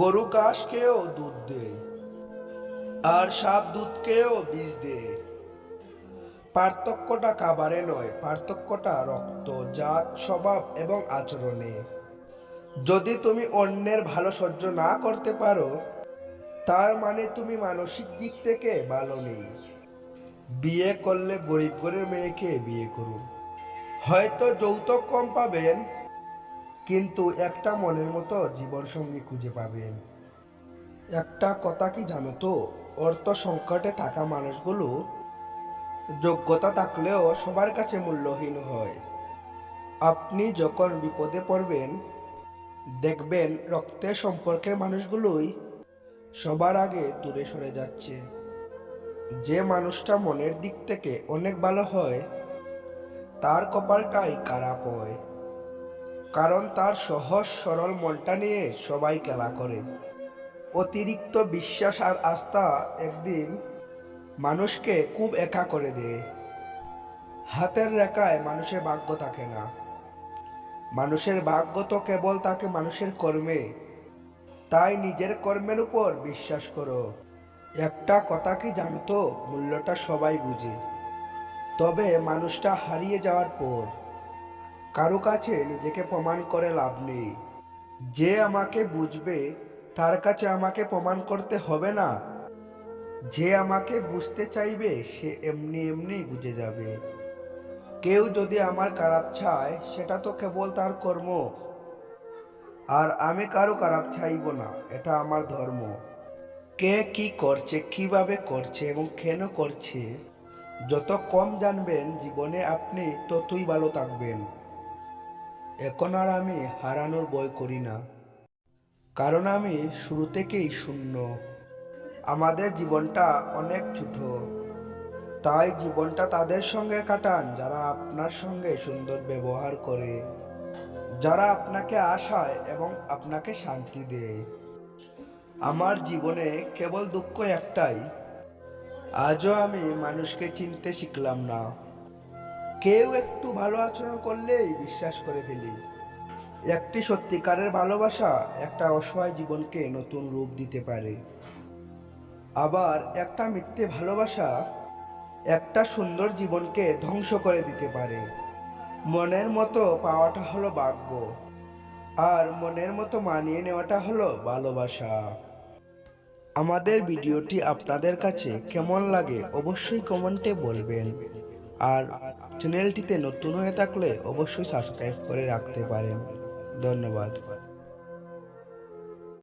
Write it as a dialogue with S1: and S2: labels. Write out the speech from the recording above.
S1: গরু খেয়েও দুধ দেয়, আর সাপ দুধকেও বীজ দেয়। পার্থক্যটা খাবারে নয়, পার্থক্যটা রক্ত, জাত, স্বভাব এবং আচরণে। যদি তুমি অন্যের ভালো সহ্য না করতে পারো, তার মানে তুমি মানসিক দিক থেকে ভালো নেই। বিয়ে করলে গরিব করে মেয়েকে বিয়ে করুন। হয়তো যৌতুক কম পাবেন কিন্তু একটা মনের মতো জীবনসঙ্গী খুঁজে পাবেন। একটা কথা কি জানো তো? অর্থ সংকটে থাকা মানুষগুলো যোগ্যতা থাকলেও সবার কাছে মূল্যহীন হয়। আপনি যখন বিপদে পড়বেন, দেখবেন রক্তের সম্পর্কের মানুষগুলোই সবার আগে দূরে সরে যাচ্ছে। যে মানুষটা মনের দিক থেকে অনেক ভালো হয়, তার কপালটাই খারাপ হয়। কারণ তার সহজ সরল মনটা নিয়ে সবাই খেলা করে। অতিরিক্ত বিশ্বাস আর আস্থা একদিন মানুষকে খুব একা করে দেয়। হাতের রেখায় মানুষের ভাগ্য থাকে না। মানুষের ভাগ্য তো কেবল তাকে মানুষের কর্মে। তাই নিজের কর্মের উপর বিশ্বাস করো। একটা কথা কি জানো তো? মূল্যটা সবাই বুঝে। তবে মানুষটা হারিয়ে যাওয়ার পর কারও কাছে নিজেকে প্রমাণ করে লাভ নেই। যে আমাকে বুঝবে, তার কাছে আমাকে প্রমাণ করতে হবে না। যে আমাকে বুঝতে চাইবে, সে এমনি এমনি বুঝে যাবে। কেউ যদি আমার খারাপ চায়, সেটা তো কেবল তার কর্ম। আর আমি কারও খারাপ চাইব না, এটা আমার ধর্ম। কে কি করছে, কীভাবে করছে এবং কেন করছে, যত কম জানবেন জীবনে আপনি ততই ভালো থাকবেন। এখন আর আমি হারানোর বই করি না। কারণ আমি শুরু থেকেই শূন্য। আমাদের জীবনটা অনেক ছোট। তাই জীবনটা তাদের সঙ্গে কাটান, যারা আপনার সঙ্গে সুন্দর ব্যবহার করে। যারা আপনাকে আশায় এবং আপনাকে শান্তি দেয়। আমার জীবনে কেবল দুঃখ একটাই। আজও আমি মানুষকে চিনতে শিখলাম না। কেউ একটু ভালো আচরণ করলেই বিশ্বাস করে ফেলি। একটি সত্যিকারের ভালোবাসা একটা অসহায় জীবনকে নতুন রূপ দিতে পারে। আবার একটা মিথ্যে ভালোবাসা একটা সুন্দর জীবনকে ধ্বংস করে দিতে পারে। মনের মতো পাওয়াটা হলো ভাগ্য, আর মনের মতো মানিয়ে নেওয়াটা হলো ভালোবাসা। আমাদের ভিডিওটি আপনাদের কাছে কেমন লাগে অবশ্যই কমেন্টে বলবেন। আর চ্যানেলটিতে নতুন হয়ে থাকলে অবশ্যই সাবস্ক্রাইব করে রাখতে পারেন। ধন্যবাদ।